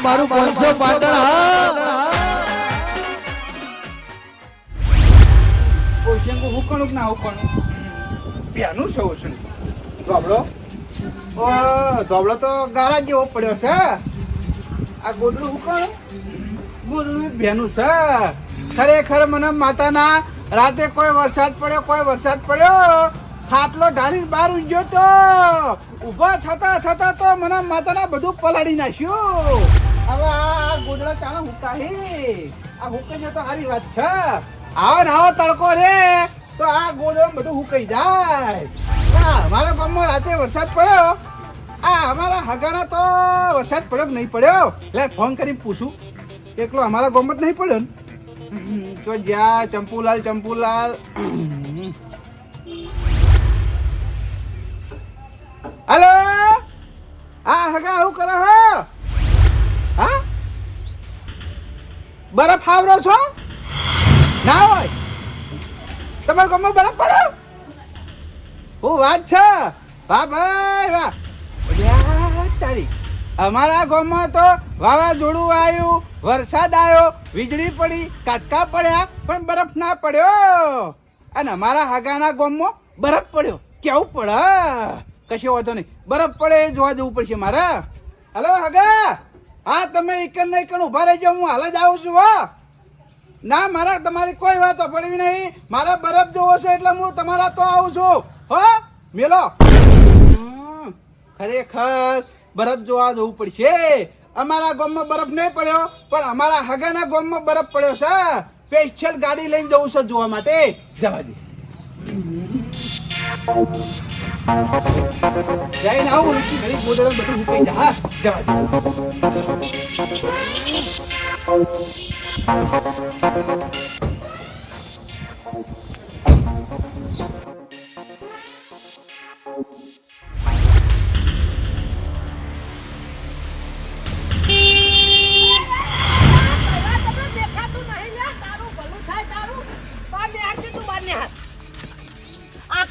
મારું પાંચસો પાટણ ધોબળો? ઓ, ધોબળો તો ગારા જેવો પડ્યો છે. આ ગોદડું હુકણું? ગોદડું ભેનું છે. ખરેખર મને માતાના રાતે કોઈ વરસાદ પડ્યો, કોઈ વરસાદ પડ્યો? ખાટલો ઢાળીને બહાર ઊંઘ્યો તો. ઊભા થતા થતા તો મને માતાના બધું પલાળી નાખ્યું. હવે આ ગોદડા ચાણા હુકા હે. આ હુકાઈ તો સારી વાત છે. આવો ને આવો તડકો રે. તો આ ગોદડો બધું હુકાઈ જાય. અમારા ગામમાં રાતે વરસાદ પડ્યો. આ અમારા હગાના તો વરસાદ પડ્યો નહીં પડ્યો? એટલે ફોન કરીને પૂછું. એકલો અમારા ગામમાં જ નહીં પડ્યો ને. જો જ્યાં ચંપુલાલ ચંપુલાલ. હલો? હા, હગા શું કરો હો? હા? બરફ આવરો છો? ના હોય? તમારા ગામમાં બરફ પડ્યો હું વાત છે? વાહ, ભાઈ, વાહ. તારી. અમારા ગામમાં તો વાવાઝોડું આવ્યું, વરસાદ આવ્યો, વીજળી પડી, કાટકા પડ્યા, પણ બરફ ના પડ્યો. અને અમારા હાગાના ગામમાં બરફ પડ્યો. કેવું પડે? કશો વાંધો નહીં. બરફ પડે જોવા જવું પડશે મારે. હલો, હગા. હા, તમે એકન ને એકન ઊભા રહેજો, હું હાલ જ આવું છું, હો. ના, મારા, તમારી કોઈ વાતો પડવી નહીં. મારા બરફ જોવો છે એટલે હું તમારા તો આવું છું, હો. મેલો. ખરેખર બરફ જોવા જવું પડશે. અમારા ગામમાં બરફ નહીં પડ્યો, પણ અમારા હગાના ગામમાં બરફ પડ્યો છે. સ્પેશિયલ ગાડી લઈને જવું છે જોવા માટે. જવા દે. જઈને આવું ઘડી ગોદડો બધું મૂકી જા. હા જવા દે.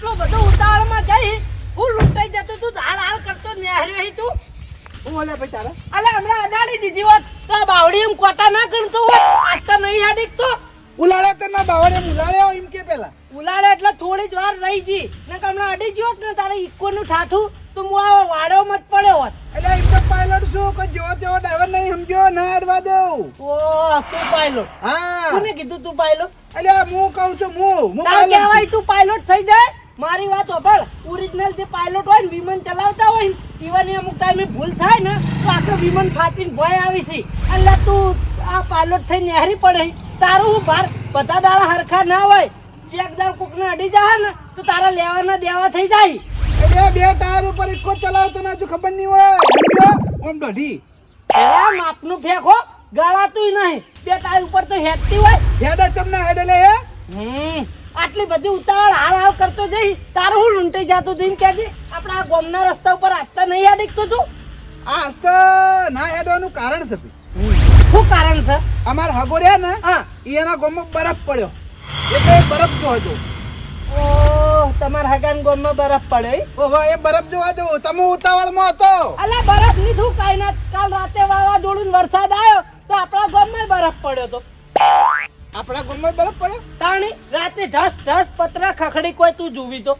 આટલો બધો ઉતાવળમાં જઈ હું લૂંટાઈ જતો તું હાલ હાલ કરતો નેહર્યો તું. હું ઓલે ભાઈ તારા? અલે હમણાં અડાડી દીધી હોત તો બાવડી એમ કોટા ના ગણતો હોત. આસ્તા નહીં હાડીક તો ઉલાળે તો ના બાવળે મુલાળે એમ કે પેલા. ઉલાળે એટલે થોડી જ વાર રહી જી ને હમણાં અડી ગયો ને તારે ઈકો નું ઠાઠું તો હું આ વાડો મત પડ્યો હોત. એટલે એમ તો પાયલટ શું કોઈ જેવો તેવો ડ્રાઈવર નહીં સમજ્યો ના અડવા દઉં. ઓ તું પાયલોટ હા. કોને કીધું તું પાયલોટ એટલે હું કહું છું હું હું પાયલટ કહેવાય તું પાયલોટ થઈ જાય? મારી વાત સાંભળ. ઓરિજિનલ જે પાયલોટ હોય ને વિમાન ચલાવતા હોય ને ઈવન અમુક ટાઈમે ભૂલ થાય ને તો આખું વિમાન ફાટીને ભય આવી છે. એટલે તું આ પાયલોટ થઈ નેહરી પડે તારું હું ભાર? બધા દાડા હરખા ના હોય. એક દાળ કોકને અડી જાય ને તો તારા લેવાના દેવા થઈ જાય. એટલે બે ટાયર ઉપર ઇકો ચલાવતો ના જો ખબર નહીં હોય. ઓમ દોઢી. એલા માપનું ફેંકો ગળાતું નહીં. બે ટાયર ઉપર તો હેઠતી હોય. હેડે તમને હેડે લે હે. હમ. આટલી બધી ઉતાવળ હાલ હાલ કરતો જઈ તારું હું લૂંટાઈ જતો જઈને કહેજે આપણા આ ગોમના રસ્તા ઉપર આસ્તા નહીં અડીકતો તું? આ આસ્તા ના હેડવાનું કારણ છે શું કારણ છે? અમાર હગો રહ્યા ને હા. એના ગોમમાં બરફ પડ્યો. એટલે બરફ જો ઓહ તમાર હગાન ગોમમાં બરફ પડે ઓહો એ બરફ જોવા જો તમે ઉતાવળમાં હતો. અલા બરફ લીધું કાઈ ના કાલ રાતે વાવાઝોડું ને વરસાદ આવ્યો તો આપણા ગોમમાં બરફ પડ્યો તો. આપણા ગામમાં બરફ પડે? તાણી રાતે ઢસ ઢસ પતરા ખખડી કોઈ તું જોવી તો?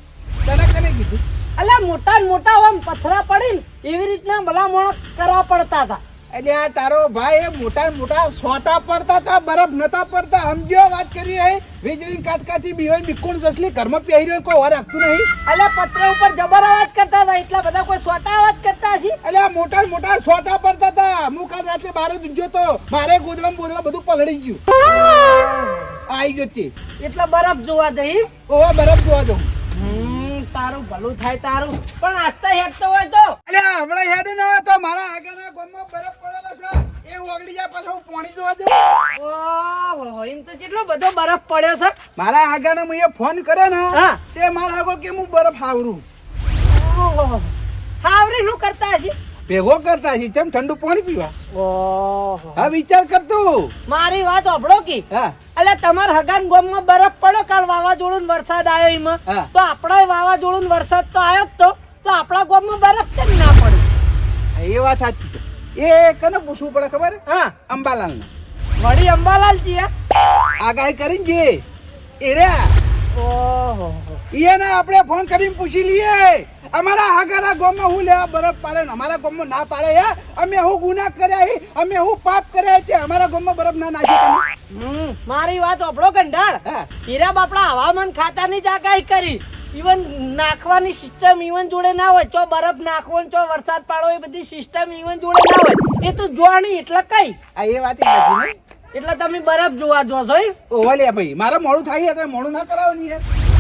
તને કને કીધું? અલા મોટા મોટા આમ પથરા પડી ને એવી રીતના ભલામણ કરવા પડતા હતા. એટલે આ તારો ભાઈ એ મોટા મોટા સોટા પડતા હતા બરફ નતા પડતા. સમજ્યો વાત કરી હે વીજળી કાટકાથી બીવાઈ બીકોણ સસલી ઘરમાં પહેર્યો કોઈ વાર આપતું નહીં. એટલે પત્ર ઉપર જબર અવાજ કરતા હતા એટલા બધા કોઈ સોટા અવાજ કરતા એટલે આ મોટા મોટા સોટા પડતા હતા. હું કાલ રાતે બહાર જ તો મારે ગોદડા બોદલા બધું પલળી ગયું. આવી ગયો છે એટલે બરફ જોવા જઈ? ઓ બરફ જોવા જાઉં. હમ, તારું ભલું થાય તારું. પણ આસ્તે હેડતો હોય તો. એટલે હમણાં હેડ ન તો મારા આગળના ગામમાં બરફ પડેલો છે. એ ઓગળી જાય પછી હું પાણી જોવા જાઉં. ઓહો એમ તો કેટલો બધો બરફ પડ્યો છે. મારા આગળના હું ફોન કર્યો ને હા. તે મારા આગળ કે હું બરફ આવરું? ઓહો હાવરી શું કરતા હશે ભેગો કરતા છે ચમ ઠંડુ પાણી પીવા. ઓહો. હા વિચાર કર તું. મારી વાત સાંભળો કી. હા. એટલે તમાર હગાન ગામમાં બરફ પડ્યો કાલ વાવાઝોડું ને વરસાદ આવ્યો એમાં. તો આપણા વાવાઝોડું વરસાદ તો આવ્યો જ તો. તો આપણા ગામમાં બરફ છે ને ના પડે? એ વાત સાચી છે. એ કને પૂછવું પડે ખબર? હા. અંબાલાલ વળી અંબાલાલ જી આગાહી કરીને જે. એ રહ્યા. ઓહો. એને આપણે ફોન કરીને પૂછી લઈએ. અમારા હાગાના ગામમાં હું લેવા બરફ પાડે ને અમારા ગામમાં ના પાડે હે? અમે હું ગુના કર્યા હી? અમે હું પાપ કર્યા છે અમારા ગામમાં બરફ ના નાખી મારી વાત ઓપડો કંટાળ હા. હીરા બાપડા હવામાન ખાતાની જ આગાહી કરી. ઈવન નાખવાની સિસ્ટમ ઈવન જોડે ના હોય. ચો બરફ નાખવો ચો વરસાદ પાડો એ બધી સિસ્ટમ ઈવન જોડે ના હોય. એ તો જોવાની એટલે કઈ. આ એ વાત એટલે તમે બરફ જોવા જોશો? ઓવા લે ભાઈ મારે મોડું થાય છે, મોડું ના કરાવો નહીં યાર.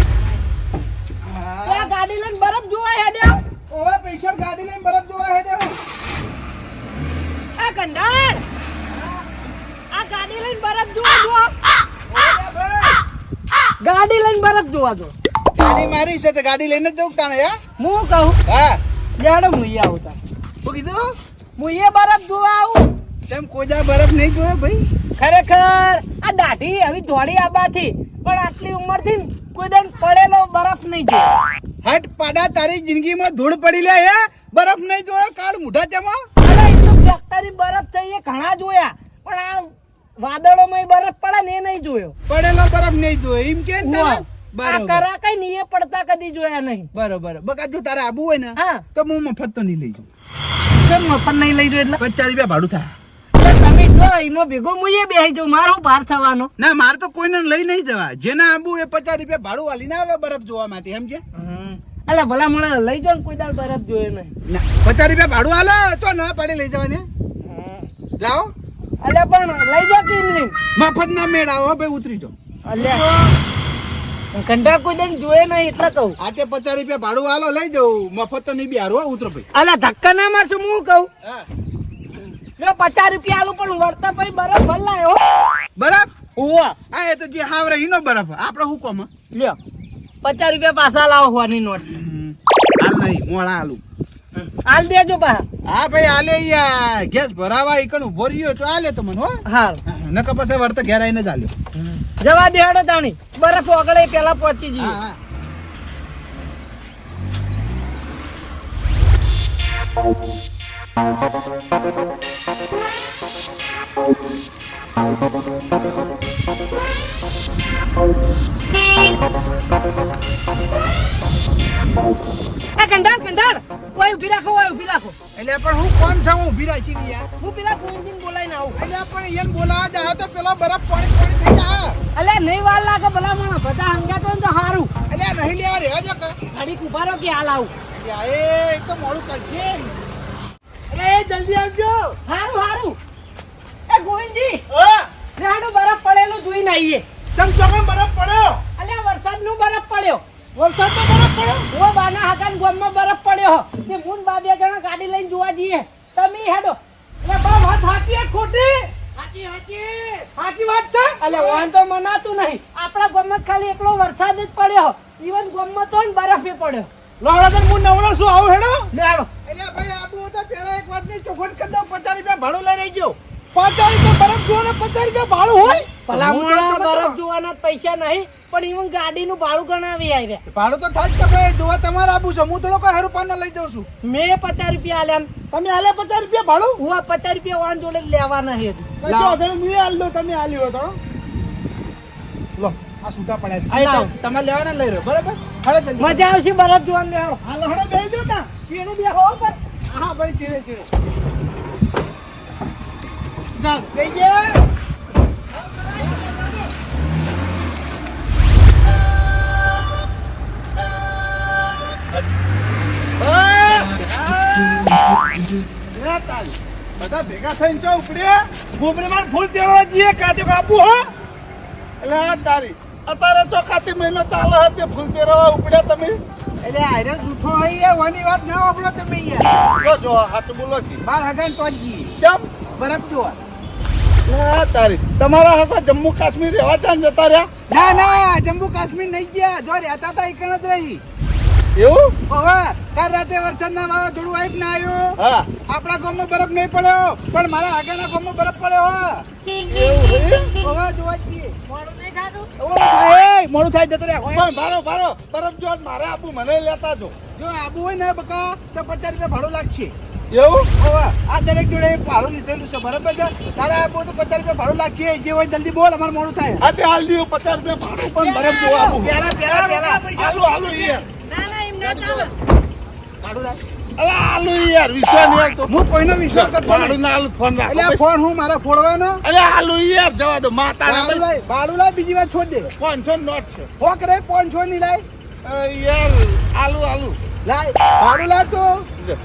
આ ગાડી લઈને બરફ જોવા હેડ્યા ઓય પૈસા ગાડી લઈને બરફ જોવા હેડે હું. આ કંડાળ. આ ગાડી લઈને બરફ જોવા જો ગાડી લઈને બરફ જોવા જો ગાડી મારી છે તો ગાડી લઈને જ જવું તાણે યા હું કહું? હા. લેડો મુઈ આવું તા શું કીધું? મુઈએ બરફ જોવા આવું. તેમ કોજા બરફ નહીં જોયો ભાઈ? ખરેખર આ દાઢી હવે ધોળી આબાથી પણ આટલી ઉંમરથી કોઈ દન પડેલો બરફ નહીં જોયો. હટ પાડા તારી જિંદગીમાં ધૂળ પડી લે હે? બરફ નહીં જોયો કાળ મુઢા તેમાં અરે એ તો ફેક્ટરી બરફ થઈ એ ઘણા જોયા. પણ આ વાદળોમાં બરફ પડે ને એ નહીં જોયો. પડેલો બરફ નહીં જોયો એમ કે કરા કઈ નહીં એ પડતા કદી જોયા નહીં. બરોબર. બકા જો તારે આબુ હોય ને હા. તો હું મફત તો નહીં લઈ જાઉં. કેમ મફત નહીં લઈ જો એટલે? પચાસ રૂપિયા ભાડું થાય. તો તમે ભેગો મુઈએ બેહી જાઉં. મારો બહાર થવાનો? ના મારે તો કોઈને લઈ નહીં જવા. જેના આબુ એ પચાસ રૂપિયા ભાડું વાલીને આવે બરફ જોવા માટે સમજે અલા ભલા મને લઈ જાઓ કોઈ દાડ બરફ જોયો નહીં ના પચાસ રૂપિયા ભાડું હાલો તો ના પાડે લઈ જવાની. લાવો. અલ્યા પણ લઈ જાઓ કે મફત ના મેળાવો હો ભાઈ ઉતરી જાઓ. અલ્યા કંટાળ કોઈ દિન જોયે નહીં એટલે કહું. આ તે પચાસ રૂપિયા ભાડું હાલો લઈ જાઉં. મફત તો નહીં બિહારો ઉતરો ભાઈ. અલા ધક્કા ના મારશું હું કહું? હા. મેં પચાસ રૂપિયા આલું પણ વળતા પછી બરફ ભલાયો બરફ? હુવા હા એ તો જે હાવરે ઈનો બરફ. આપણે હું કોમ લ્યો. પચાસ રૂપિયા પાછા લાવો હોવાની નોટ. હાલ નહીં મોળા આલુ. હાલ દેજો બા. હા ભાઈ હાલે યાર. ગેસ ભરાવા ઈકણ ઊભો રહ્યો તો હાલે તો મને હો. હાલ. નકર પછી વર્ત ઘેર આવીને જ હાલ્યો જવા દે હડો તાણી. બરફ ઓગળે પેલા પહોંચી જઈએ. હા એ કંટાળ કંટાળ કોઈ ઊભી રાખો કોઈ ઊભી રાખો. એટલે પણ હું કોણ છું? હું ઊભી રાખી ની યાર. હું પેલા ગોવિંદજીને બોલાવીને આવું. એટલે પણ એમ બોલાવા જાય તો પેલો બરફ પાણી પાણી થઈ જાય. એટલે નહીં વાર લાગે ભલા મને. બધા હંગાતો તો સારું એટલે નહીં લેવા રહેવા જો કે. ઊભા રહો કે હાલ આવું. એ તો મોડું કરશે. એટલે એ જલ્દી આવજો. હારું સારું એ ગોવિંદજી રેડો બરફ પડેલો જોઈને આવીએ ચમ ચમ બરફ પડ્યો. અલ્યા વરસાદનો બરફ પડ્યો. વરસાદનો બરફ પડ્યો? હું બાના હાકાન ગામમાં બરફ પડ્યો તે મૂન બા બે જણા ગાડી લઈને જોવા જઈએ. તમે હેડો. એટલે બા વાત સાચી ખોટી? સાચી સાચી હાચી વાત છે? અલ્યા વાન તો મનાતું નહીં. આપણા ગામમાં ખાલી એકલો વરસાદ જ પડ્યો ઈવન ગામમાં તો ને બરફ એ પડ્યો લોહડાદર હું નવરો છું આવું હેડો? હેડો. એટલે ભાઈ આબુ તો પેલા એક વાતની ચોખવટ કરી દઉં પચાસ રૂપિયા ભાડું લઈ રહી ગયો પચાસ રૂપિયા બરફ ને પચાસ રૂપિયા ભાડું હોય? ભલામણા બરફ જોવાના પૈસા નહીં પણ ઈવન ગાડીનું ભાડું ગણાવી આવ્યા ભાડું તો થાય જ ભાઈ. જોવા તમારે આબુ છે. હું તો લોકો હેરુપાન લઈ જાઉં છું. મેં પચાસ રૂપિયા આલ્યા તમે હાલે પચાસ રૂપિયા ભાડું? હું પચાસ રૂપિયા વાન જોડે લેવાના છે દઉં તમે હાલ્યો તો લો આ છૂટા પડ્યા છે. લેવાના લઈ રહ્યો. બરાબર? જલ્દી મજા આવશે બરફ જોવાનું લેવો હાલો ચીણું બે હો પર હા ભાઈ ચીરે ચીરે ચાલ બેસી જા બધા ભેગા થઈને ચો ઉપડે? ગોબરીમાં ફૂલ તેડવા જઈએ કાચો કાપુ હો? એટલે આ તારી અત્યારે ચોખાતી મહિનો ચાલે છે ફૂલ તેરવા ઉપડ્યા તમે. એટલે આયરન જૂઠો હોય વાની વાત ના વાપરો તમે યાર જો જો હાથ બોલો કી બાર હગાન તો કેમ? બરફ જોવા તારી તમારા હતા જમ્મુ કાશ્મીર રહેવા ચાન જતા રહ્યા? ના ના જમ્મુ કાશ્મીર નહીં ગયા. જો રહેતા હતા એક જ રહી. એવું? કાલ રાતે વરસાદના વાવાઝોડું આવીને ના આવ્યું હા. આપણા ગામમાં બરફ નહીં પડ્યો પણ મારા આગળના ગામમાં બરફ પડ્યો હો. એવું છે જોવા જઈએ. મોડું નહીં ખાતું ઓવે થાય, મોડું થાય જતો રહ્યા. પણ ભારો ભારો બરફ જો મારે આપું મને લેતા જો. જો આબુ હોય ને બકા તો પચાસ રૂપિયા ભાડું લાગશે. એવું? આ દરેક જોડે ભાડું લીધેલું છે બરાબર છે? તારે આ તો પચાસ રૂપિયા ભાડું લાગીએ જે હોય જલ્દી બોલ અમારે મોડું થાય. તે હાલ દીધું પચાસ રૂપિયા ભાડું પણ બરફ જોવા પેલા પેલા પેલા. હાલો હાલો યાર યાર વિશ્વાસ યાર આવતો હું કોઈનો વિશ્વાસ કરતો નહીં ના ફોન એટલે આ ફોન હું મારા ફોડવાનો અરે આલુ યાર જવા દો માતા લાય બીજી વાર છોડ દે પાંચસો નોટ છે ફોક રે પાંચસો ની લાય યાર આલુ આલુ લાય ભાડું તો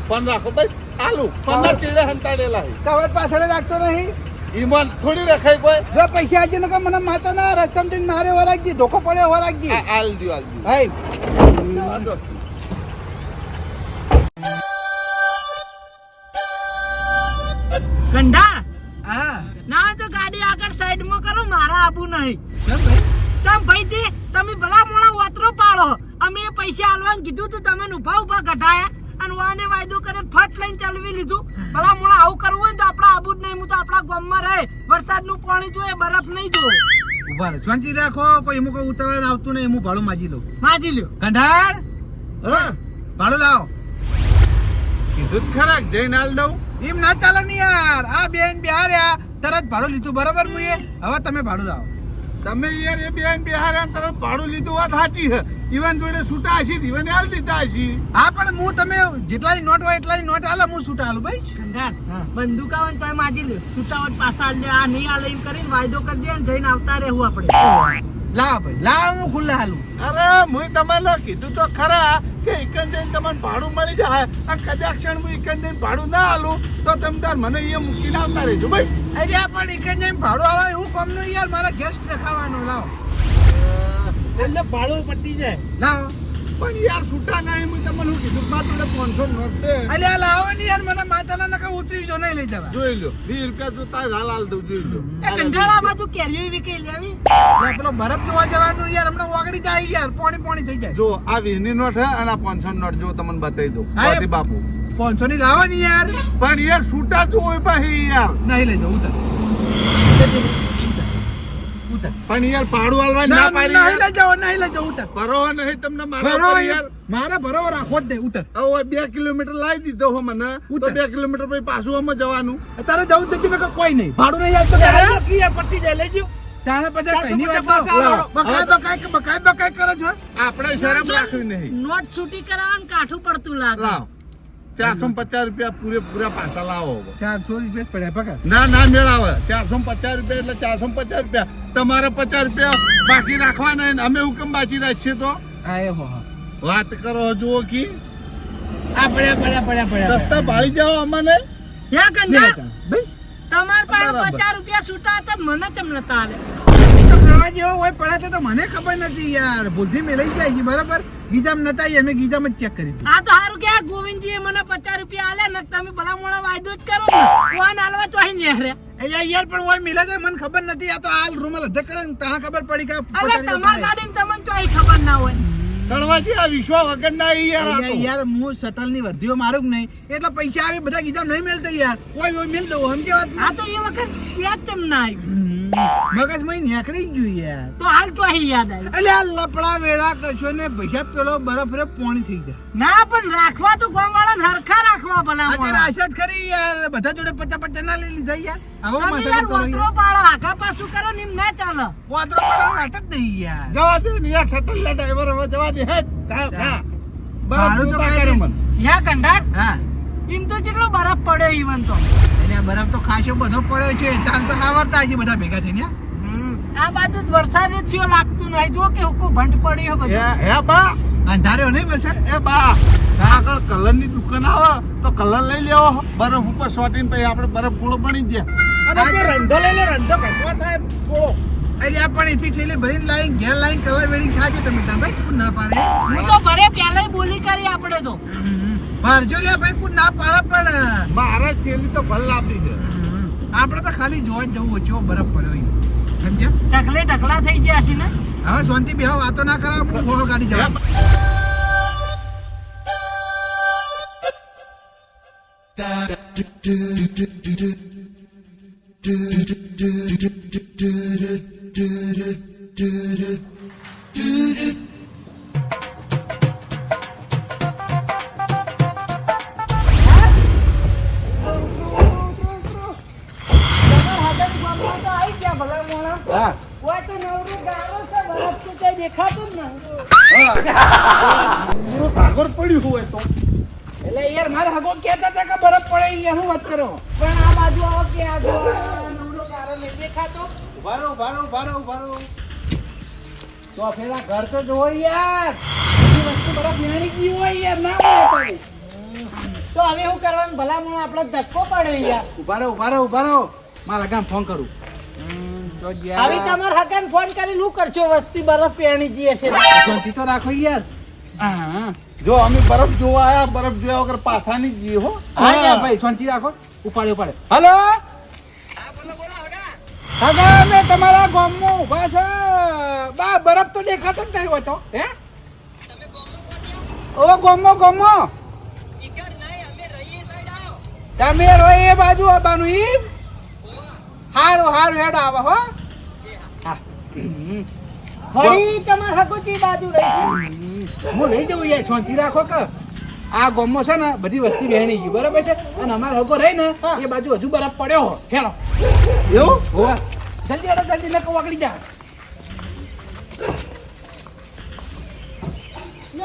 ફોન રાખો બસ આલુ પંદર ચીડે હંતાડેલા. કવર પાછળ રાખતો નહીં ઈમાન થોડી રખાય કોઈ જો પૈસા આજે નકર મને માતા ના રસ્તા મારે હો રાખજી ધોકો પડે હો આ આલ દ્યો આલ દ્યો હાય ગંડા? હા ના તો ગાડી આગળ સાઈડમાં કરો મારા આબુ નહીં. ચમ ભાઈ? તે તમે ભલા મોણા વાતરો પાડો. અમે પૈસા આલવાનું કીધું તું તમે ઊભા ઊભા ઘટાયા અને વાને વાયદો કરે ફટ લઈને ચાલવી લીધું. ભલા મોણા આવું કરવું હોય તો આપણા આબુ જ નહીં હું તો આપણા ગામમાં રહે. વરસાદનું પાણી જોઈએ બરફ નહીં જો ઊભા રહો શાંતિ રાખો. કોઈ એમાં કોઈ ઉતાવળ આવતું નહીં હું ભાડું માજી લઉં. માજી લ્યો. હા? ભાડું લાવો. કીધું જ ખરા કે જઈને હાલ દઉં. એમ ના ચાલે ને યાર. આ બેન બિહાર્યા તરત ભાડું લીધું. બરાબર મુએ? હવે તમે ભાડું લાવો. તમે યાર એ બેન બિહાર્યા તરત ભાડું લીધું વાત સાચી છે. ઈવન જોડે છૂટા હશી ઈવન હાલ દીધા હશી હા પણ હું તમે જેટલાની નોટ હોય એટલાની નોટ આલો હું છૂટા હાલું ભાઈ. કંગાર હા. બંદૂક આવે ને તો એમ આજી લ્યો. છૂટાવટ પાછા આલ આ નહીં હાલે એમ કરીને વાયદો કરી દે ને જઈને આવતા રહેવું આપણે. લાવો ભાઈ લાવો હું ખુલ્લા હાલું અરે મું તમને કીધું તો ખરા કે ઇકન જઈને તમને ભાડું મળી જાય. આ કદાચ ક્ષણ હું ઇકન જઈને ભાડું ના આલું તો તમે તાર મને અહીંયા મૂકીને આવતા રહેજો ભાઈ. અરે પણ એક જઈને ભાડું આવે એવું કોમનું યાર મારા ગેસ્ટ દેખાવાનું લાવો. એટલે ભાડું પટી જાય. લાવો. પણ યાર છૂટા ના એમ તમને હું કીધું માત્ર જોડે પાંચસો નોટ છે. અલ્યા લાવો ને યાર મને માતાના નકા ઉતરી જો નહીં લઈ જવા. જોઈ લો વીસ રૂપિયા જો તાજ હાલ હાલ દઉં જોઈ લો એ માં તું કેરીઓ વિકે લેવી લે પેલો બરફ જોવા જવાનું યાર હમણાં ઓગળી જાય યાર પોણી પોણી થઈ જાય. જો આ વીસની નોટ હે અને આ પાંચસો નોટ જો તમને બતાવી દઉં. હા, બાપુ. પાંચસો ની લાવો ને યાર. પણ યાર છૂટા જો હોય ભાઈ યાર. નહીં લઈ જાઓ ઉતર પણ યાર પાડું હાલવા ના પાડી નહીં લઈ જાવ નહીં લઈ જાવ ઉતર. ભરો નહીં તમને મારા પર યાર. મારા ભરો રાખો જ દે ઉતર. હવે બે કિલોમીટર લાવી દીધો હો મને. તો. બે કિલોમીટર પછી પાછું અમે જવાનું. તારે જવું દેતી નકર કોઈ નહીં. ભાડું નહીં આવતું તારે પટ્ટી જાય? લેજો તારે પછી કઈની વાત બકાય બકાય બકાય બકાય કરે છે આપણે શરમ રાખવી નહીં. નોટ છૂટી કરાવવાનું કાઠું પડતું લાગે. લાવ. ચારસો પચાસ રૂપિયા પૂરે પૂરા પાછા લાવો ચારસો રૂપિયા પડ્યા પકડ ના ના મેળાવે. ચારસો પચાસ રૂપિયા એટલે ચારસો પચાસ રૂપિયા. તમારે પચાસ રૂપિયા બાકી રાખવાના ને અમે હુકમ બાકી રાખીએ તો. વાત કરો જુઓ કી. પડ્યા પડ્યા પડ્યા પડ્યા. સસ્તા ભાળી જાઓ અમને. યા લે કંડા તા. ભાઈ તમાર પાસે પચાસ રૂપિયા છૂટા હતા મને ચમ નતા આલે? કરવા જેવો હોય પડ્યા તો મને ખબર નથી યાર. ભૂલથી મેલાઈ જાય છે બરાબર? ગીજામ નતા અમે ગીજામ જ ચેક કરી આ તો સારું કે ગોવિંદજી એ મને પચાસ રૂપિયા આલે ને તમે ભલા મોડા વાયદો જ કરો ને. આલવા ચોહી નેહરે. એ યાર યાર પણ ઓય મિલા છે મને ખબર નથી આ તો હાલ રૂમલ અધ્ધર કરે ને તહા ખબર પડી કે અરે તમાર ગાડી તમને ચોહી ખબર ના હોય. તળવાથી આ વિશ્વા વગર ના યાર. યાર હું શટલની વર્ધીઓ મારું નહીં એટલે પૈસા આવે બધા ગીજામ નહીં મળતા યાર. કોઈ હોય મેલ દઉં સમજે વાત? આ તો એ વખત યાદ ચમ ના આવ્યું. મગજમાં નીકળી ગયું યાર તો હાલ તો અહીં યાદ આવ્યું એટલે આ લપડા વેળા કરશો ને પૈસા પેલો બરફ રે પોણી થઈ જાય. ના પણ રાખવા તો ગામવાળાને હરખા રાખવા ભલા અરે. આશા ખરી યાર? બધા જોડે પચા પચા ના લઈ લીધા યાર? હવે માથે યાર પાડો આગા પાછું કરો ને ના ચાલે. વાતરો પાડો નાટક દઈ યાર. જવા દે ને યાર શટલ ના ડ્રાઈવર હવે જવા દે. હેડ બરાબર તો નહીં. મને. યા કંડાર હા. ઇમ તો જેટલો બરફ પડ્યો ઈવન તો. એટલે બરફ તો ખાસો બધો પડ્યો છે તાન તો આવડતા છે બધા ભેગા થઈને. આ બાજુ જ વરસાદ જ થયો લાગતું નહીં. જો કે હુકો ભંડ પડ્યો બધો. હે બા. અંધાર્યો નહીં વરસાદ? એ બા આગળ કલરની દુકાન આવે તો કલર લઈ લેવો. બરફ ઉપર સોટીને પછી આપણે બરફ ગોળો બની દે અને રંધો લઈ લે રંધો કસવા થાય એટલે આ પણ એથી ઠેલી ભરીને લાઈન ઘેર લાઈન કલર વેડી ખાજો તમે તમે ભાઈ. ના પાડે. હું તો ભરે પહેલા બોલી કરી આપણે તો. ભરજો લે ભાઈ કોઈ ના પાડે પણ. મારા છેલ્લી તો ભલ આપી છે. આપણે તો ખાલી જોવા જવું છે બરફ પડ્યો સમજ્યા? ટકલે ટકલા થઈ ગયા છે ને? હવે શાંતિ બે વાતો ના કરાવ હું ઘોડો ગાડી જવા. Do do do do do do do do do હા. કોઈ તો નવરું ગાળો છે બરફ તો દેખાતું જ નહીં. પડ્યું હોય તો. એટલે યાર મારે હગો કહેતા હતા બરફ પડે યાર હું વાત કરો? પણ આ બાજુ આવો કે આ બાજુ નવરો નહીં દેખાતો. ઉભારો ઉભારો ઉભારો ઉભારો. તો પેલા ઘર તો જોવો યાર. વસ્તુ બરફ નાણી ગઈ હોય યાર ના તો. હવે હું કરવાનું ભલામણ આપણે ધક્કો પડે યાર. ઉભારો ઉભારો ઉભારો. મારા ગામ ફોન કરું. આવી તમાર હકન ફોન કરીને શું કરશો? વસ્તી બરફ પહેણી જઈએ છે. ગોતી તો રાખો યાર. હા. જો અમે બરફ જોવા આયા બરફ જોયા વગર પાછા નહીં જઈએ હો. હા ભાઈ શાંતિ રાખો. ઉપાડે ઉપાડે. હલો? હા મેં તમારા ગામમાં ઊભા છે. બા બરફ તો દેખાતો જ નહીં હોતો હે? ઓ ગોમો ગોમો તમે રહો એ બાજુ આવવાનું ઈ? હારું હારું હેડ આવે હો. હા તમાર હકુચી બાજુ રહી હું લઈ જવું યાર શાંતિ રાખો કે. આ ગોમો છે ને બધી વસ્તી વહેણી ગઈ બરાબર છે? અને અમારો હકો રહી ને હા. એ બાજુ હજુ બરફ પડ્યો હો હેડો. એવું? હોવા જલ્દી હેડો જલ્દી નકો વાગડી જા.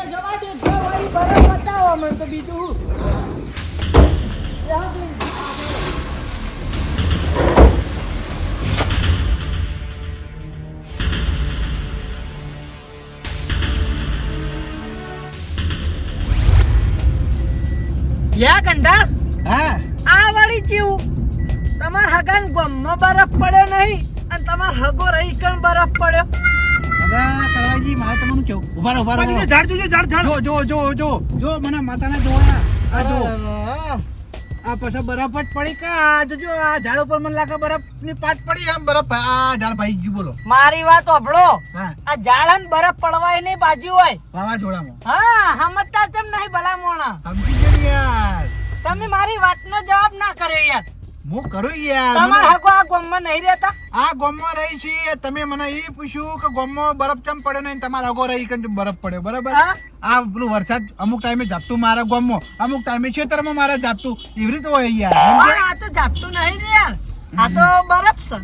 જવા દે જો વળી બરફ બતાવો મને તો બીજું યા કંડા હા. આ વાળી જીવ. તમાર હગન ગમ બરફ પડ્યો નહીં અને તમાર હગો રહી કણ બરફ પડ્યો. હવે કરવાજી મારે તમને કેવું? ઊભા ઊભા ઝાડ જોજો ઝાડ જો જો જો જો જો મને માતાને જોયા આ જો. આ પછી બરફ જ પડી કે? આ જો આ ઝાડ ઉપર મને લાગે બરફની પાટ પડી. આમ બરફ આ ઝાડ ભાઈ ગયું બોલો. મારી વાત ઓભળો આ આ ને બરફ પડવાય નહીં બાજુ હોય. વાવાઝોડામાં. હા સમજતા તેમ નહીં ભલા મોણા સમજી ગયો યાર. તમે મારી વાતનો જવાબ ના કર્યો યાર. હું કરું યાર. તમાર હકો આ ગામમાં નહીં રહેતા? આ ગોમમાં રહી છે તમે મને એ પૂછ્યું કે ગોમમાં બરફ કેમ પડે નહીં? તમારા હકો રહી કે બરફ પડે બરાબર? હા? આ પેલું વરસાદ અમુક ટાઈમે ઝાપટું મારા ગામમાં અમુક ટાઈમે ખેતરમાં મારા ઝાપટું એવી રીતે હોય યાર આ તો ઝાપટું નહીં ને યાર. આ તો બરફ છે.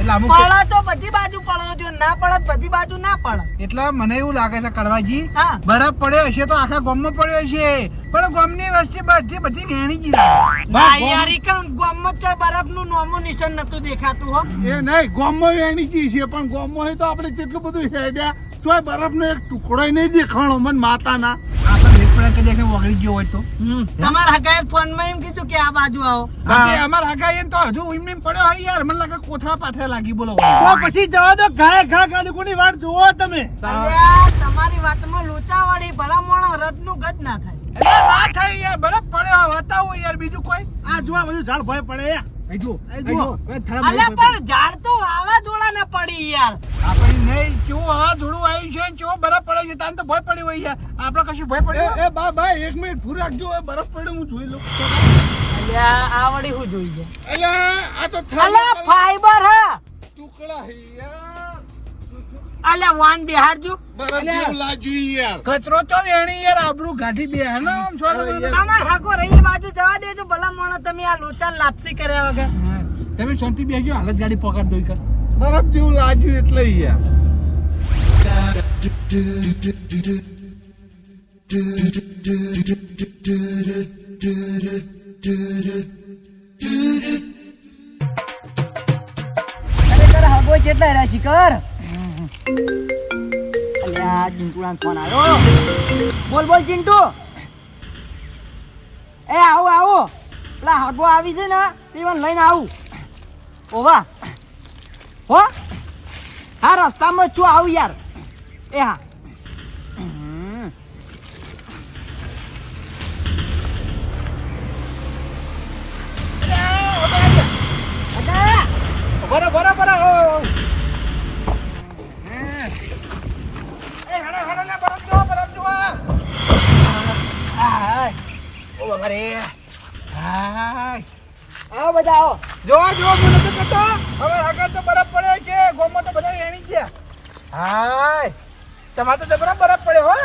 એટલે અમુક પડે તો બધી બાજુ પડવો જોઈએ ના પડે બધી બાજુ ના પડે. એટલે મને એવું લાગે છે કડવાજી. બરફ પડ્યો હશે તો આખા ગોમમાં પડ્યો હશે. પણ ગોમની વચ્ચે બધી બધી વેણી ગઈ. માં યાર ઈ ગામમાં તો બરફનું નોમું નિશાન નતું દેખાતું હો. એ નહીં ગોમમાં વેણી ગઈ છે પણ ગોમમાં તો આપણે જેટલું બધું હેડ્યા તોય બરફનો એક ટુકડો નહીં દેખાણો મને માતાના. ના વગડી ગયો હોય તો. તમારા હગાએ ફોનમાં એમ કીધું કે આ બાજુ આવો. અમાર તો હજુ એમ એમ પડ્યો હોય યાર. મને લાગે કોથળા પાથરે લાગી બોલો. પછી જવા દો ઘાય ઘા કાનુકોની વાટ જોવો તમે. તમારી વાતમાં લોચાવાળી ભલા મોણો રથનું ગત ના થાય. ના થાય યાર બરફ પડ્યો હોય યાર બીજું કોઈ. આ જોવા બધું ઝાડ ભય પડે યા. પણ ઝાડ તો વાવાઝોડા ને પડી યાર. આપણે નહીં કેવું હવા ધૂળું આવ્યું છે ચો બરફ પડે છે તાન તો ભય પડી હોય યાર. આપણે કશું ભય એ બા ભાઈ એક મિનિટ પૂર રાખજો એ બરફ પડ્યો હું જોઈ લઉં. અલ્યા આ વળી હું જોઈ જાય અલ્યા આ તો અલ્યા ફાઈબર હા. ટુકડા યાર. અલ્યા વાન બિહારજો બરફ અલ્યા. જેવું યાર. કચરો તો વેણી યાર આબરૂ ગાધી બે હે ને આમ છોરો અરે તમાર હાકો રહી બાજુ જવા દેજો ભલા મોણો તમે આ લોચા લાપસી કર્યા વગર. તમે શાંતિ બેસજો હાલત ગાડી પકડ દોઈ કર. બરાબર જેવું લાજુ એટલે યાર. કર હગો ચેટલા રહ્યા શિખર? ચિંટુડા ફોન આવ્યો. બોલ બોલ ચિંટુ. એ આવો આવો. પેલા હાગો આવી છે ને, તે લઈને આવું. ઓવા. હો? હા, રસ્તામાં છું, આવું યાર. એ હા. બરાબર અચ્છા. હાય ઓ બાબા રે હાય આવો બધા આવો જો જો મને તો કહેતો હવે હગા તો બરફ પડે છે ગોમાં તો બધા એણી છે હાય તમારે તો બરાબર બરફ પડે હો.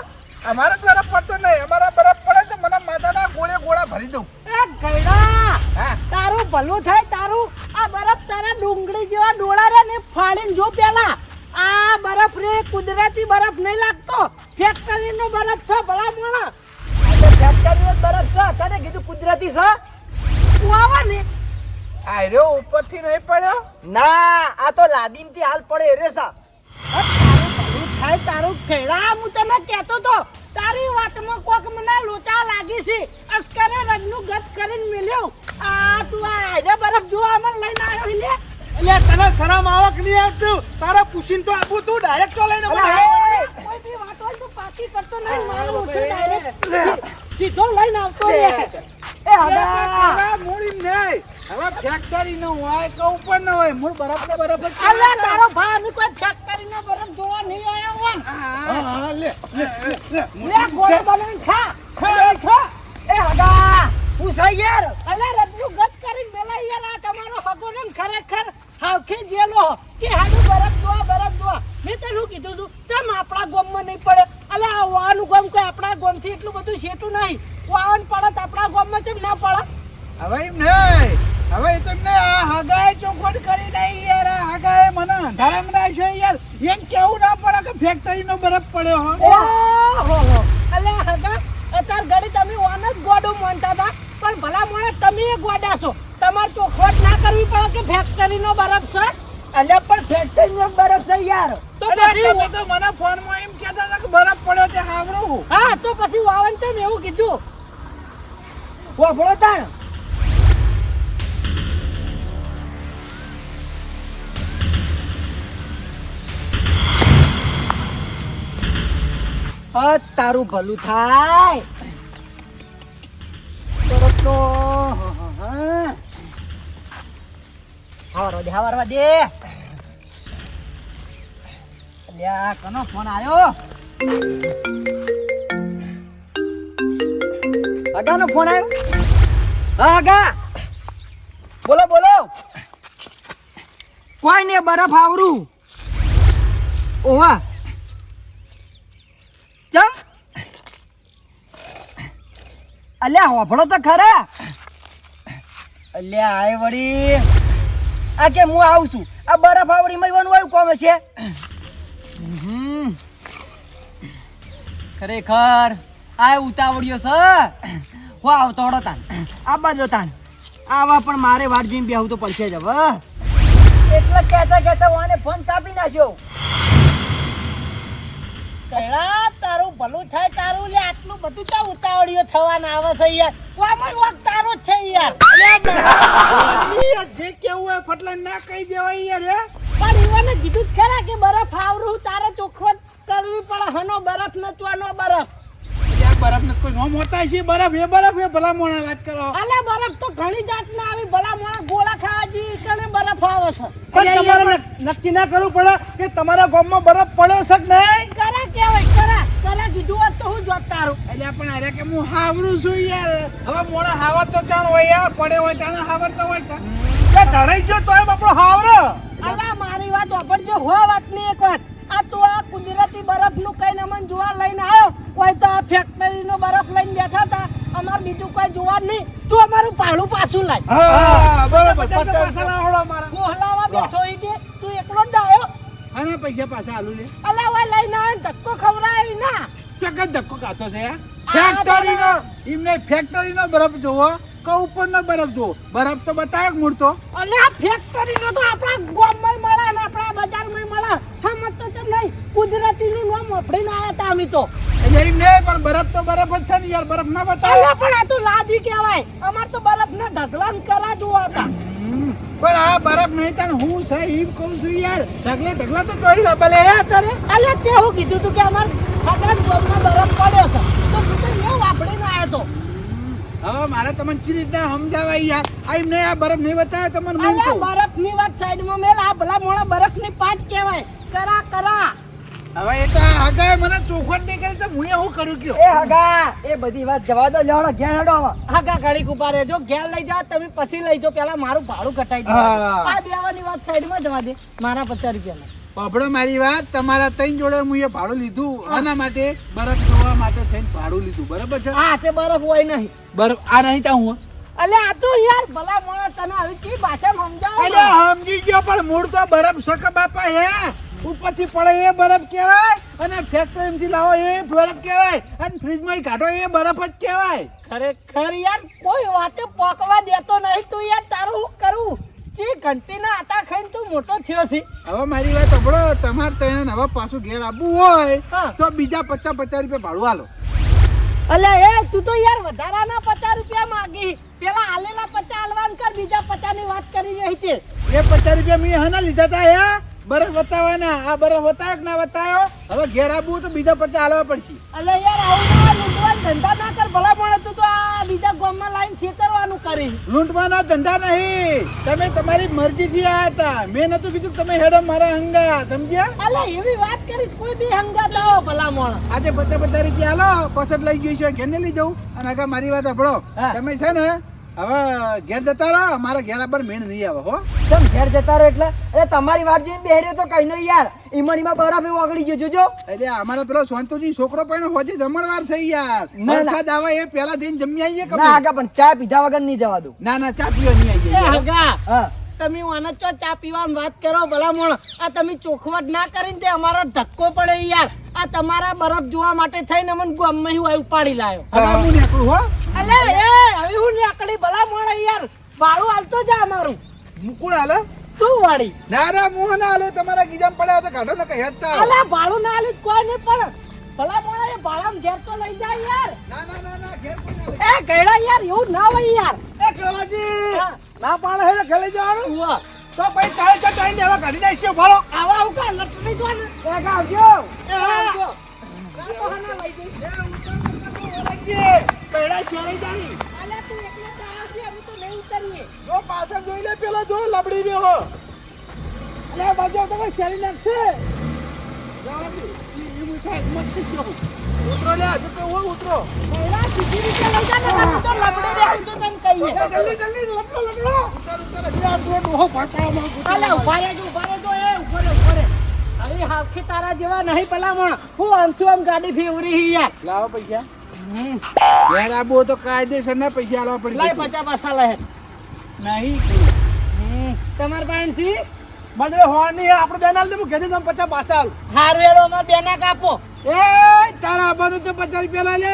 અમારે તો બરફ પડતો નહીં અમારા બરફ પડે તો મને માતાના ગોળે ગોળા ભરી દઉં એ ગયડા તારું ભલું થાય તારું. આ બરફ તારા ડુંગળી જેવા ડોળા રે ને ફાડીને જો પેલા. આ બરફ રે કુદરતી બરફ નહીં લાગતો. નો બરફ છે ભલા મોણા. ફેક્ટરીનો બરફ છે તને કીધું કુદરતી છે? તું આવા ને આર્યો ઉપરથી નહીં પડ્યો? ના આ તો લાદીમથી હાલ પડે રે સા. થાય તારું ખેડા હું તને કહેતો તો તારી વાતમાં કોક મને લોચા લાગી છે. અસ્કરે રગનું ગજ કરીને મેલ્યો. આ તું આ આયરે બરફ જોવા મને લઈને આવ્યો લે એટલે તને શરમ આવક નહીં આવતું? તારે પૂછીને તો આપું તું ડાયરેક્ટ તો લઈને કોઈ બી વાત હોય તો પાકી કરતો નહીં મારું ઓછું ડાયરેક્ટ સીધો લઈને આવતો રે એ હવે મૂળ નહીં. હવે ફેક્ટરી નો હોય કે ઉપર ન હોય. મૂળ બરફ ને બરફ જ અલે અલ્યા તારો ભાઈ અમે કોઈ ફેક્ટરીનો બરફ જોવા નહીં આવ્યો હોય. હા, હા, લે, લે, લે, લે. લે ગોળો બનાવીને ખા. ખા ખા. એ હગા પૂછાય યાર અલ્યા રબનું ગજ કરીને મેલા યાર આ તમારો હગો ને ખરેખર હાવખે જેલો કે હાડું બરફ જોવા બરફ જોવા મેં તને કીધું તું તેમ આપણા ગોમમાં નહીં પડે? અલ્યા આ વાન ગોમ કોઈ આપણા ગોમથી એટલું બધું શેટું નહીં. વાન પડે તો આપણા ગોમમાં કેમ ના પડે? હવે એમ નહીં. હવે તમને આ હગાએ ચોખવટ કરી નહીં યાર આ હગાએ મને અંધારામાં નાખ્યો યાર. એમ કેવું ના પડે કે ફેક્ટરી નો બરફ પડ્યો હો? ઓહો અલે હગા અત્યાર ઘડી તમે ઓન જ ગોડું માનતા હતા. પણ ભલા મોણે તમે ગોડા છો. તમારે ચોખવટ ના કરવી પડે કે ફેક્ટરીનો બરફ છે? અલ્યા પણ ફેક્ટરીનો બરફ છે યાર. તો પછી તમે તો મને ફોનમાં એમ કહેતા હતા કે બરફ પડ્યો તે હાવરું હા. તો પછી વાવન છે ને એવું કીધું. વાપરો તાણ. હા તારું ભલું થાય. તો હાવરવા દે હાવરવા દે. અલ્યા કનો ફોન આવ્યો? અગાનો ફોન આવ્યો? હા આગા બોલો બોલો. કોઈ ને બરફ આવરું? ઓવા ચમ. અલ્યા, હોભળો તો ખરા. અલ્યા, આય વળી. આ કે હું આવું છું? આ બરફ આવડી મહિવાનું આવ્યું કોમ છે હમ. ખરેખર આ ઉતાવળ્યો છે. હો આવતો તાન આ બાજુ તાન આવા પણ મારે વાટ જોઈને બેહું તો પડશે જ હવે. એટલે કહેતા કહેતા વાને ફોન કાપી નાખ્યો. કહેવા તારું ભલું થાય તારું લે આટલું બધું તો ઉતાવળિયો થવાના આવે છે યાર? વામણ વાક તારો જ છે યાર. જે કેવું હોય ફટલે ના કહી દેવાય યાર પણ ઈવાને કીધું ખરા કે બરફ આવરું તારે ચોખવટ કરવી પડે હનો બરફ નચવાનો બરફ. બરફ ને કોઈ નોમ હોતા છે બરફ એ બરફ એ ભલા મોણા વાત કરો. અલે બરફ તો ઘણી જાતના આવી ભલા મોણા ગોળા ખાવા જી કણે બરફ આવે છે. પણ તમારે નક્કી ના કરવું પડે કે તમારા ગામમાં બરફ પડ્યો છે કે નહીં? કરા કેવાય કરા કરા કીધું હોત તો હું જોત તારું એટલે પણ અરે કે હું હાવરું છું યાર. હવે મોણા હાવર તો જાણ હોય યાર પડે હોય જાણે હાવર તો હોય તો. કે ઢળાઈ ગયો તો એમ આપણો અલા મારી વાત વાપરજો હો વાતની એક વાત. આ તું આ કુદરતી બરફનું કઈ નમન જોવા લઈને આવ્યો? કોઈ તો આ ફેક્ટરી નો બરફ લઈને બેઠા હતા. અમાર બીજું કોઈ જોવા નહીં. તું અમારું પાળું પાછું લાય. હા બરોબર બેઠો ઈ તું એકલો જ આવ્યો આના પૈસા પાછા આલુ લે. અલાવા લઈને આવે ધક્કો ખવડાવી ના. ચકત ધક્કો કાતો છે ફેક્ટરી નો એમને ફેક્ટરી નો બરફ જોવો કે ઉપર નો બરફ જોવો બરફ તો બતાવે મૂળતો મૂળ તો. અને આ ફેક્ટરી નો તો આપણા ગામમાં મળે બજારમાં મળે. હા મત તો તેમ નહીં કુદરતીનું નામ વાપરીને આવ્યા હતા અમે તો. એટલે એમ નહીં પણ બરફ તો બરફ જ છે ને યાર બરફ ના બતાવે. પણ આ તો લાદી કહેવાય. અમાર તો બરફ ના ઢગલા કરા જોવા હતા પણ આ બરફ નહીં તને હું છે એમ કહું છું યાર ઢગલે ઢગલા તો ચોરી ભલે હે અત્યારે. અલે તે હું કીધું તું કે અમાર ગોમમાં બરફ પડ્યો છે. તો તું તો એવું વાપરીને આવ્યો તો હવે મારે તમને કી રીતના સમજાવાય યાર આ એમને આ બરફ નહીં બતાવે તમને મેં કહું? બરફની વાત સાઈડમાં મેલ આ ભલા મોણા બરફની પાટ કહેવાય. કરા કરા. હવે એ તો હગા મને ચોખવટ નહીં કરી તો હું શું કરું કયો? એ હગા એ બધી વાત જવા દો લેવાનો ઘેર હડો હગા ઘડીક ઊભા રહેજો ઘેર લઈ જાઓ તમે પછી લઈ જાઓ પેલા મારું ભાડું ઘટાઈ દો. આ બેવાની વાત સાઈડમાં જવા દે મારા પચાસ રૂપિયાના. બાબડો મારી વાત તમારા ત્રણ જોડે હું એ ભાડું લીધું. આના માટે બરફ જોવા માટે થઈને ભાડું લીધું. બરાબર છે? આ તે બરફ હોય નહીં. બરફ આ નહીં તા હું? અલે આ તો યાર ભલા મોણા તને આવી કઈ ભાષા સમજાવ અલે સમજી ગયો પણ મૂળ તો બરફ છે બાપા હે? ઉપરથી પડે એ બરફ કહેવાય અને ફેક્ટરીમાંથી લાવો એ બરફ કહેવાય અને ફ્રીજમાં કાઢો એ બરફ જ કહેવાય. ખરેખર યાર કોઈ વાતે પોકવા દેતો નહીં તું યાર તારું કરું? જે ઘંટીના આટા ખાઈને તું મોટો થયો છે. હવે મારી વાત સાંભળો તમારે તને હવે પાછું ઘેર આવવું હોય. તો બીજા પચાસ પચાસ રૂપિયા ભાડું આલો. અલે એ તું તો યાર વધારાના પચાસ રૂપિયા માંગી. પેલા આલેલા પચાસ આલવાન કર બીજા પચાસની વાત કરી રહી છે એ પચાસ રૂપિયા મેં હના લીધા હતા હે? બરફ બતાવવાના આ બરફ બતાવ્યો ના બતાવ્યો હવે ઘેર આવવું તો બીજા પત્તા હાલવા પડશે. અલે યાર આવું ના લૂંટવાન ધંધા ના કર ભલા પણ તું તો આ બીજા ગામમાં લાઈન છેતરવાનું કરી. લૂંટવાના ધંધા નહીં. તમે તમારી મરજીથી આયા હતા. મેં નતું કીધું તમે હેડો મારા હંગા સમજ્યા? અલે એવી વાત કરી કોઈ બી હંગા આવો ભલા મોણ આજે પચાસ પચાસ રૂપિયા હાલો પસંદ લઈ ગયું છે ઘેર લઈ જવું અને આગળ મારી વાત સાંભળો. તમે છે ને હવે ઘેર જતા રહો. અમારા ઘેર પર મેળ નહીં આવે હો. તમ ઘેર જતા રહો એટલે? અરે તમારી વાત જોઈને બેહર્યો તો કઈ નહીં યાર. ઈમન ઈમાં બરફ એવું ઓગળી ગયો જોજો. એટલે અમારો પેલો સોનતુજી છોકરો પણ હોજે જમણવાર છે યાર. વરસાદ આવે એ પેલા દિન જમી આવીએ કે ના આગા પણ ચા પીધા વગર નહીં જવા દઉં. ના ના ચા પીવા નહીં એ આવીએ આગા હા. તમે આને ચો ચા પીવાની વાત કરો ભલા મોણ આ તમે ચોખવટ ના કરીને તે અમારો ધક્કો પડે યાર. આ તમારા બરફ જોવા માટે થઈને અમને ગમે હું ઉપાડી લાયો. હવે હું નીકળું હો? અલે એ હવે હું નીકળી ભલા મોણ યાર. ભાડું હાલતો જા અમારું. મુકુળ હાલે? તું વાળી. ના ના મું ના હાલો. તમારા ગીજામ પડ્યા તો કાઢો ને કઈ હેડતા અલે ભાડું ના આલી કોઈ નહીં પણ ભલા મોણ એ ભાડામાં ઘેર તો લઈ જાય યાર. ના ના ના ના ઘેર કોઈ ના. એ ગયડા યાર એવું ના હોય યાર. એ કલાજી હા. ના પાડે હે ને જવાનું. તો પછી ચાલે ચાલ ટાઈમ દેવા કાઢી નાખીએ ભરો આવા હું કા લટકી જો ને? એ આવજો. એ આવજો. તો હના લઈ જઈ. ઓળખીએ. પૈડા છેડાઈ જાની. અલે તું એકલો જાય છે અમે તો નહીં ઉતરીએ. જો પાછળ જોઈ લે પેલો જો લબડી રહ્યો હો. અલે બાજુ તમે શેરી નાખશે ઉતરો લે હજુ તો હું ઉતરો. પહેલા સીધી રીતે લઈ જા ને તો લબડી રહ્યા તો તને કહીએ જલ્દી જલ્દી લબડો લબડો ઉતર ઉતર યાર તું ડોહો ભસાવામાં અલે ઊભા રહેજો ઊભા રહેજો એ ઊભા રહે અરે હાવખી તારા જેવા નહીં ભલામણ. હું આમથી આમ ગાડી ફેવરી હી યાર. લાવો પૈસા. ઘેર આબુ તો કાયદેસર ના પૈસા લાવવા પડે પડે પચાસ પાસા લે નહીં. તમાર પાસે મને હોવાની આપણે બેનાલ દે હું ઘેરી જમ પચાસ પાછા હારું એડો અમાર બેના કાપો. એ તારા આબાનું તો પચાસ રૂપિયા લઈ લે.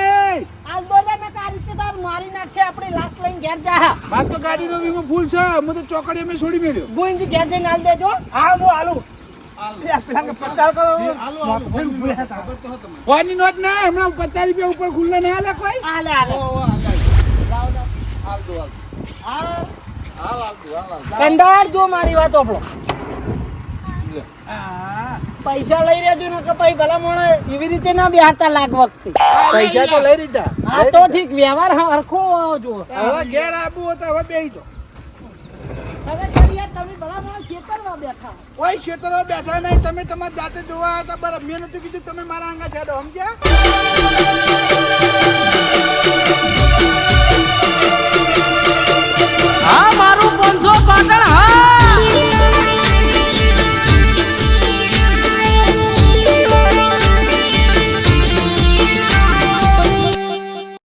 આલ બોલે ને આ રીતે તાર મારી નાખશે આપણે લાસ્ટ લઈને ઘેર જા. માર તો ગાડીનો વીમો ફૂલ છે હું તો ચોકડી મેં છોડી મેલ્યો ગોઈંજી ઘેર જઈને હાલ દેજો. હા હું આલુ. હતા. કોઈની નોટ ના હમણાં પચાસ રૂપિયા ઉપર ખુલ્લા નહીં આલે કોઈ હાલે હાલે જો મારી વાત આપણો. પૈસા લઈ રહેજો ને કે ભાઈ ભલા મોણે એવી રીતે ના બેહાતા લાખ વખતે. પૈસા તો લઈ લીધા. હા તો ઠીક વ્યવહાર હરખો જો હવે ઘેર આબુ હોય તો હવે બેહી જો હવે તમે ભલા મોણે ખેતરમાં બેઠા. કોઈ ક્ષેત્રો બેઠા નહીં તમે તમારી જાતે જોવા હતા બરાબર. મેં નથી કીધું તમે મારા આંગા છેડો સમજ્યા?